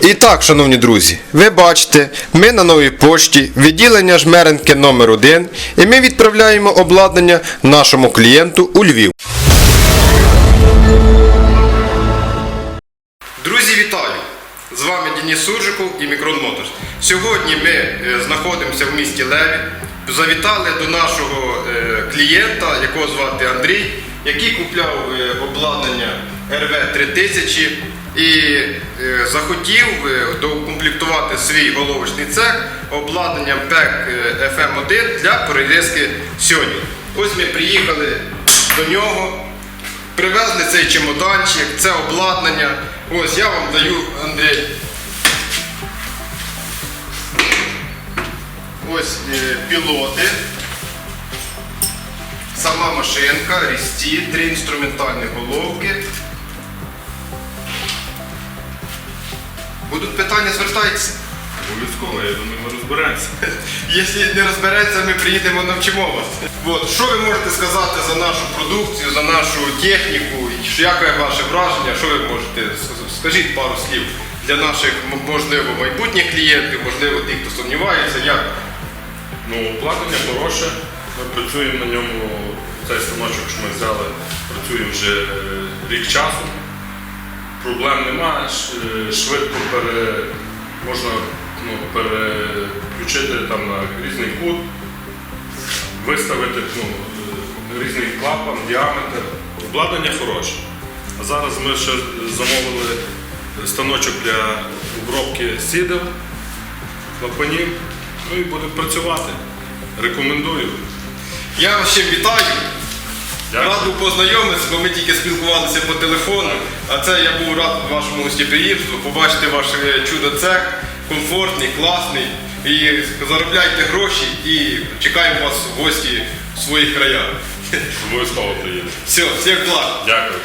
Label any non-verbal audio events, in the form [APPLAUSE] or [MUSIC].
І так, шановні друзі, ви бачите, ми на новій пошті, відділення Жмеренки номер 1 і ми відправляємо обладнання нашому клієнту у Львів. Друзі, вітаю! З вами Денис Суржиков і Мікрон Моторс. Сьогодні ми е, знаходимося в місті Леві. Завітали до нашого е, клієнта, якого звати Андрій, який купляв е, обладнання РВ-3000 і е, захотів е, доукомплектувати свій головочний цех обладнанням ПЕК е, FM1 для перерізки сьогодні. Ось ми приїхали до нього. Привезли цей чемоданчик, це обладнання. Ось я вам даю, Андрій. Ось пілоти. Сама машинка, різці, три інструментальні головки. Будуть питання, звертайтеся. Обов'язково, я думаю, ми розберемося. [LAUGHS] Якщо не розбереться, ми приїдемо навчимо вас. От, що ви можете сказати за нашу продукцію, за нашу техніку? Яке ваше враження? Що ви можете? Скажіть пару слів для наших, можливо, майбутніх клієнтів, можливо, тих, хто сумнівається. Як? Ну, обладнання хороше. Ми працюємо на ньому, цей станочок, що ми взяли, працюємо вже е, рік часу. Проблем немає, е, швидко пере, можна ну, переключити там на різний кут, виставити ну, е, різний клапан, діаметр. Обладнання хороше. А зараз ми ще замовили станочок для обробки сідел, клапанів. Ну і будемо працювати. Рекомендую. Я ще вітаю. Рад був познайомитися, бо ми тільки спілкувалися по телефону. А це я був рад вашому гостєприємству, побачити ваш чудо-цех, комфортний, класний. І заробляйте гроші і чекаємо вас в гості в своїх краях. Обов'язково приїду. Все, всіх благ. Дякую.